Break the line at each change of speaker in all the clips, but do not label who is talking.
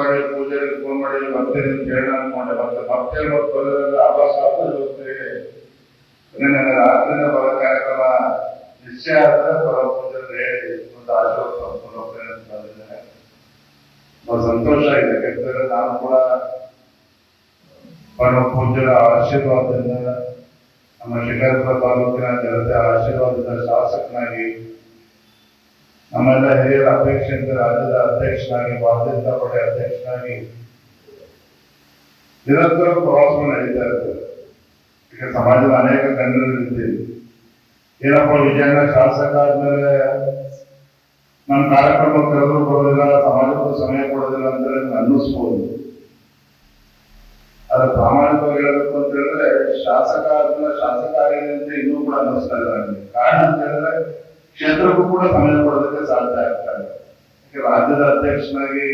ಮಾಡಿ ಪೂಜೆಗೆ ಫೋನ್ ಮಾಡಿ ಬರ್ತೀನಿ ಅಂತ ಹೇಳಿ ಅನ್ಕೊಂಡೆ ಮತ್ತೆ ಮತ್ತೆ ಮತ್ತೆ ಬರೋದ್ರಿಂದ ಆಭಾಸ ಜೊತೆಗೆ ನನಗೆ ರಾತ್ರಿನ ಬರೋ ಕಾರ್ಯಕ್ರಮ ನಿಶ್ಚಯ ಆದ್ರೆ ಬರೋ ಪೂಜೆ ಹೇಳಿ ಒಂದು ಆಶೀರ್ವಾದ ತಗೊಂಡು ಹೋಗ್ತೇನೆ ಅಂತ ಬಂದಿದ್ದೇನೆ ಬಹಳ ಸಂತೋಷ ಆಗಿದೆ ಯಾಕಂದ್ರೆ ನಾನು ಕೂಡ ಪರಮ ಪೂಜ್ಯರ ಆಶೀರ್ವಾದದಿಂದ ನಮ್ಮ ಶಿಕಾರಿಪುರ ತಾಲೂಕಿನ ಜನತೆ ಆಶೀರ್ವಾದದ ಶಾಸಕನಾಗಿ ನಮ್ಮೆಲ್ಲ ಹಿರಿಯರ ಅಪೇಕ್ಷೆಯಿಂದ ರಾಜ್ಯದ ಅಧ್ಯಕ್ಷನಾಗಿ ಭಾರತೀಯ ಜನತಾ ಪಾರ್ಟಿ ಅಧ್ಯಕ್ಷನಾಗಿ ನಿರಂತರ ಪ್ರವಾಸ ನಡೀತಾ ಇರ್ತದೆ. ಈಗ ಸಮಾಜದ ಅನೇಕ ಗಣ್ಯರು ಇದ್ದೀವಿ ಏನಪ್ಪ, ವಿಜಯನಗರ ಶಾಸಕ ಆದ್ಮೇಲೆ ನಮ್ಮ ಕಾರ್ಯಕ್ರಮ ಕರೆದ್ರು ಕೊಡೋದಿಲ್ಲ, ಸಮಾಜಕ್ಕೂ ಸಮಯ ಕೊಡೋದಿಲ್ಲ ಅಂತ ಅನ್ನಿಸ್ಬೋದು. ಅದ್ರ ಪ್ರಾಮಾಣಿಕವಾಗಿ ಹೇಳ್ಬೇಕು ಅಂತ ಹೇಳಿದ್ರೆ ಶಾಸಕ ಆದ್ಮೇಲೆ ಶಾಸಕ ಆಗಿದೆ ಅಂತ ಇನ್ನೂ ಕೂಡ ಅನ್ನಿಸ್ತಾ ಇಲ್ಲ ಕಾರಣ ಅಂತ ಹೇಳಿದ್ರೆ ಕ್ಷೇತ್ರಕ್ಕೂ ಕೂಡ ಸಮಯ ಕೊಡೋದಕ್ಕೆ ಸಾಧ್ಯ ಇದೆ. ರಾಜ್ಯದ ಅಧ್ಯಕ್ಷನಾಗಿ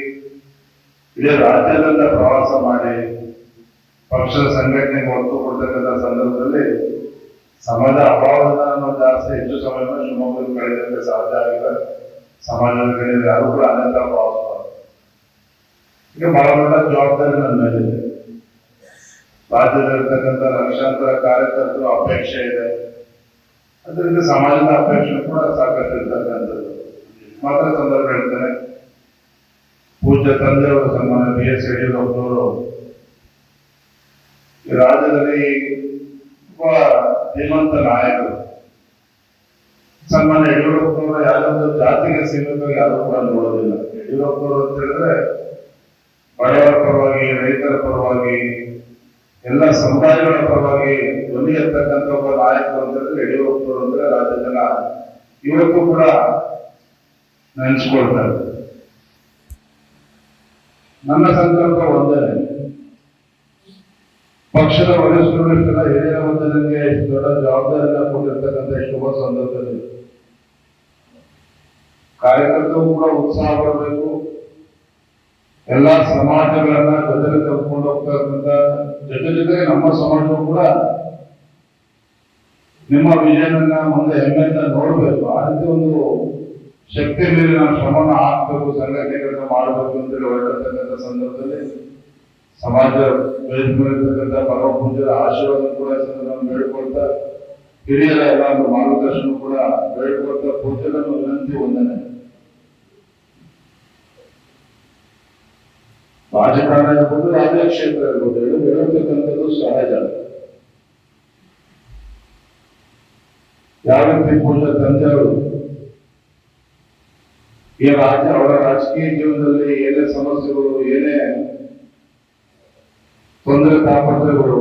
ಇಡೀ ರಾಜ್ಯದಿಂದ ಪ್ರವಾಸ ಮಾಡಿ ಪಕ್ಷದ ಸಂಘಟನೆಗೆ ಒತ್ತು ಕೊಡ್ತಕ್ಕಂಥ ಸಂದರ್ಭದಲ್ಲಿ ಸಮಾಜ ಅಭಾವದಿಂದ ನಾನು ಜಾಸ್ತಿ ಹೆಚ್ಚು ಸಮಯವನ್ನು ಶಿವಮೊಗ್ಗ ಕಳೆಯೋದಕ್ಕೆ ಸಾಧ್ಯ ಆಗಿಲ್ಲ. ಸಮಾಜದ ಕಡೆ ಯಾರು ಕೂಡ ಅನೇಕ ಪ್ರವಾಸ. ಈಗ ಬಹಳ ದೊಡ್ಡ ಜವಾಬ್ದಾರಿ ನನ್ನ ಮೇಲಿದೆ. ರಾಜ್ಯದಲ್ಲಿರ್ತಕ್ಕಂಥ ಲಕ್ಷಾಂತರ ಕಾರ್ಯಕರ್ತರು ಅಪೇಕ್ಷೆ ಇದೆ. ಅದರಿಂದ ಸಮಾಜದ ಅಪೇಕ್ಷೆ ಕೂಡ ಸಾಕಷ್ಟು ಇರ್ತಕ್ಕಂಥದ್ದು ಮಾತ್ರ ಸಂದರ್ಭ ಹೇಳ್ತಾರೆ. ಪೂಜ್ಯ ತಂದೆಯವರ ಸನ್ಮಾನ ಬಿ ಎಸ್ ಯಡಿಯೂರಪ್ಪನವರು. ರಾಜ್ಯದಲ್ಲಿ ಒಬ್ಬ ಧೀಮಂತ ನಾಯಕರು ಸನ್ಮಾನ ಯಡಿಯೂರಪ್ಪನವರ ಯಾರೊಂದು ಜಾತಿಗೆ ಸೀಮಿತ ಯಾರು ಕೂಡ ನೋಡೋದಿಲ್ಲ. ಯಡಿಯೂರಪ್ಪನವರು ಅಂತ ಹೇಳಿದ್ರೆ, ಬಡವರ ಪರವಾಗಿ, ರೈತರ ಪರವಾಗಿ ಎಲ್ಲ ಸಮುದಾಯಗಳ ಪರವಾಗಿ ಧ್ವನಿ ಎತ್ತಕ್ಕಂಥ ಒಬ್ಬ ನಾಯಕರು ಅಂತ ಹೇಳಿದ್ರೆ ಯಡಿಯೂರಪ್ಪನವರು ಅಂದ್ರೆ ರಾಜ್ಯ ಜನ. ಇವತ್ತು ಕೂಡ ನೆನೆಸ್ಕೊಳ್ತಾರೆ ನನ್ನ ಸಂಕಲ್ಪ ಒಂದೇ. ಪಕ್ಷದ ವರಿಷ್ಠರು ಇಷ್ಟೆಲ್ಲ ಹಿರಿಯ ಒಂದು ನನಗೆ ದೊಡ್ಡ ಜವಾಬ್ದಾರಿಯನ್ನ ಕೊಟ್ಟಿರ್ತಕ್ಕಂಥ ಶುಭ ಸಂದರ್ಭದಲ್ಲಿ. ಕಾರ್ಯಕರ್ತರು ಕೂಡ ಉತ್ಸಾಹ ಬರಬೇಕು ಎಲ್ಲ ಸಮಾಜಗಳನ್ನ ಜೊತೆಗೆ ನಮ್ಮ ಸಮಾಜವು ಕೂಡ ನಿಮ್ಮ ವಿಜಯನನ್ನ ಮುಂದೆ ಹೆಮ್ಮೆಯಿಂದ ನೋಡಬೇಕು. ಆ ರೀತಿ ಒಂದು ಶಕ್ತಿ ಮೇಲೆ ನಾವು ಶ್ರಮನ ಹಾಕ್ಬೇಕು ಸಂಘಟನೆಗಳನ್ನ ಮಾಡಬೇಕು ಅಂತೇಳಿ ಹೊರಡತಕ್ಕಂಥ ಸಂದರ್ಭದಲ್ಲಿ ಸಮಾಜ ಬೆಳೆದಿರತಕ್ಕಂಥ ಪರಮ ಪೂಜ್ಯರ ಆಶೀರ್ವಾದ ಕೂಡ ನಾವು ಬೇಡ್ಕೊಳ್ತಾ, ಹಿರಿಯರ ಎಲ್ಲ ಮಾರ್ಗದರ್ಶನ ಕೂಡ ಬೇಡ್ಕೊಳ್ತಾ, ಪೂಜ್ಯರನ್ನು ವಿನಂತಿ ಒಂದನೆ ರಾಜಕಾರಣ ಇರ್ಬೋದು ರಾಜ್ಯ ಕ್ಷೇತ್ರ ಇರ್ಬೋದು ಎರಡು ಬೆಳೆಯತಕ್ಕಂಥದ್ದು ಸಹಜ. ಯಾವ ರೀತಿ ತಂದೆಯವರು, ಈ ರಾಜ್ಯ ಅವರ ರಾಜಕೀಯ ಜೀವನದಲ್ಲಿ ಏನೇ ಸಮಸ್ಯೆಗಳು, ಏನೇ ತೊಂದರೆ ತಾಪತ್ರಗಳು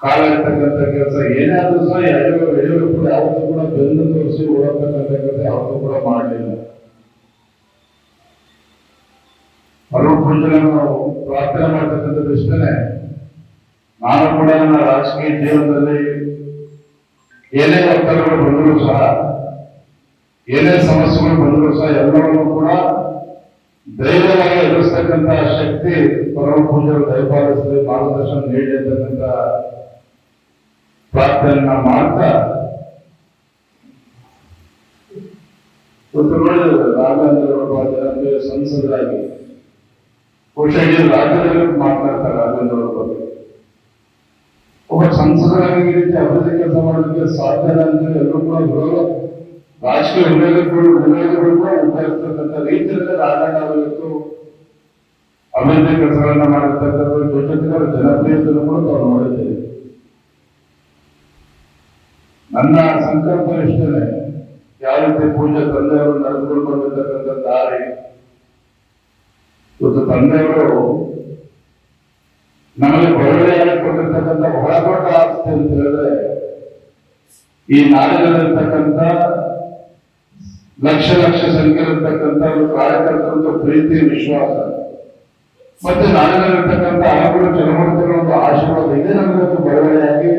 ಕಾಲ ಇರ್ತಕ್ಕಂಥ ಕೆಲಸ, ಏನೇ ಆದ್ರೂ ಸಹ ಯಡಿಯೂರು ಯಡಿಯೂರಪ್ಪ ಯಾವತ್ತೂ ಕೂಡ ಬೆನ್ನು ತೋರಿಸಿ ಓಡತಕ್ಕಂಥ ಕೆಲಸ ಯಾವತ್ತೂ ಕೂಡ ಮಾಡಲಿಲ್ಲ ಪ್ರಾರ್ಥನೆ ಮಾಡ್ತಕ್ಕಂಥ ಇಷ್ಟನೇ ನಾನು ಕೂಡ ನನ್ನ ರಾಜಕೀಯ ಜೀವನದಲ್ಲಿ ಏನೇ ಒತ್ತಡಗಳು ಬಂದರೂ ಸಹ, ಏನೇ ಸಮಸ್ಯೆಗಳು ಬಂದರೂ ಸಹ ಎಲ್ಲವನ್ನೂ ಕೂಡ ದೈವವಾಗಿ ಎದುರಿಸ್ತಕ್ಕಂಥ ಶಕ್ತಿ ಪರಮ ದಯಪಾಲಿಸಲಿ ಮಾರ್ಗದರ್ಶನ ನೀಡಿ ಅಂತಕ್ಕಂಥ ಪ್ರಾರ್ಥನೆಯನ್ನ ಮಾಡ್ತಾ ರಾಘವೇಂದ್ರ ಸಂಸದರಾಗಿ ಬಹುಶಃ ಇಡೀ ರಾಜ್ಯದಲ್ಲಿ ರಾಘವೇಂದ್ರ ಅವ್ರ ಬಗ್ಗೆ ಒಬ್ಬ ಸಂಸದರಾಗಿ ಅಭಿವೃದ್ಧಿ ಕೆಲಸ ಮಾಡೋದಕ್ಕೆ ಸಾಧ್ಯ ಅಂತೇಳಿ ಎಲ್ಲರೂ ಕೂಡ ವಿರೋಧ ರಾಜಕೀಯ ವಿರೋಧಗಳು ಕೂಡ ಉಂಟಾಗಿರ್ತಕ್ಕಂಥ ರೀತಿಯಲ್ಲಿ ರಾಜಕಾರಣ ಇವತ್ತು ಅಭಿವೃದ್ಧಿ ಕೆಲಸಗಳನ್ನ ಮಾಡಿರ್ತಕ್ಕಂಥ ಜೊತೆಗೆ ಅವರ ಜನಪ್ರಿಯತೆಯನ್ನು ಕೂಡ ನಾವು ನೋಡಿದ್ದೇವೆ. ನನ್ನ ಸಂಕಲ್ಪ ಇಷ್ಟನೇ, ಯಾವ ರೀತಿ ಪೂಜೆ, ತಂದೆಯವರು ನಡೆದುಕೊಂಡು ದಾರಿ ಇವತ್ತು ತಂದೆಯವರು ನಮಗೆ ಒಳ್ಳೆಯ ಕೊಟ್ಟಿರ್ತಕ್ಕಂಥ ದೊಡ್ಡ ಆಸ್ತಿ ಅಂತ ಹೇಳಿದ್ರೆ, ಈ ನಾಡಿನಲ್ಲಿರ್ತಕ್ಕಂಥ ಲಕ್ಷ ಲಕ್ಷ ಸಂಖ್ಯೆಯಲ್ಲಿರ್ತಕ್ಕಂಥ ಒಂದು ಕಾರ್ಯಕರ್ತರಂತ ಪ್ರೀತಿ, ವಿಶ್ವಾಸ. ಮತ್ತೆ ನಾಡಿನಲ್ಲಿರ್ತಕ್ಕಂಥ ಹಲವಾರು ಚಲಮೂರ್ತಿಗಳ ಒಂದು ಆಶೀರ್ವಾದ ಇದೆ ನಮಗೆ ಒಂದು ಬರವಣಿಗೆಯಾಗಿ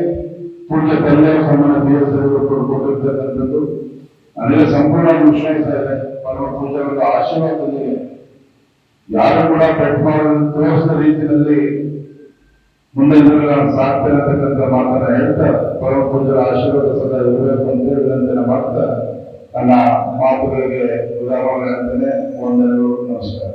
ಪೂಜ್ಯ ತಂದೆಯ ಸಮಾನ ದೇವಸ್ಥಾನಗಳು ಕೊಡ್ಕೊಂಡಿರ್ತಕ್ಕಂಥದ್ದು ನನಗೆ ಸಂಪೂರ್ಣ ವಿಶ್ವಾಸ ಇದೆ. ಪರಮ ಪೂಜಾರದ ಆಶೀರ್ವಾದದಲ್ಲಿ ಯಾರು ಕೂಡ ಕಟ್ ಮಾಡೋದನ್ನು ತೋರಿಸಿದ ರೀತಿಯಲ್ಲಿ ಮುಂದೆ ನಾನು ಸಾಧ್ಯ ಅಂತಕ್ಕಂಥ ಮಾತನ್ನ ಹೇಳ್ತಾ ಪರಮ ಪೂಜರ ಆಶೀರ್ವಾದ ಸದಾ ಇರಬೇಕು ಅಂತ ಹೇಳಿದಂತೆ ಮಾಡ್ತಾ ನನ್ನ ಮಾತುಗಳಿಗೆ ಉದಾಹರಣೆ ಅಂತಾನೆ ಒಂದೆರಡು ನಮಸ್ಕಾರ.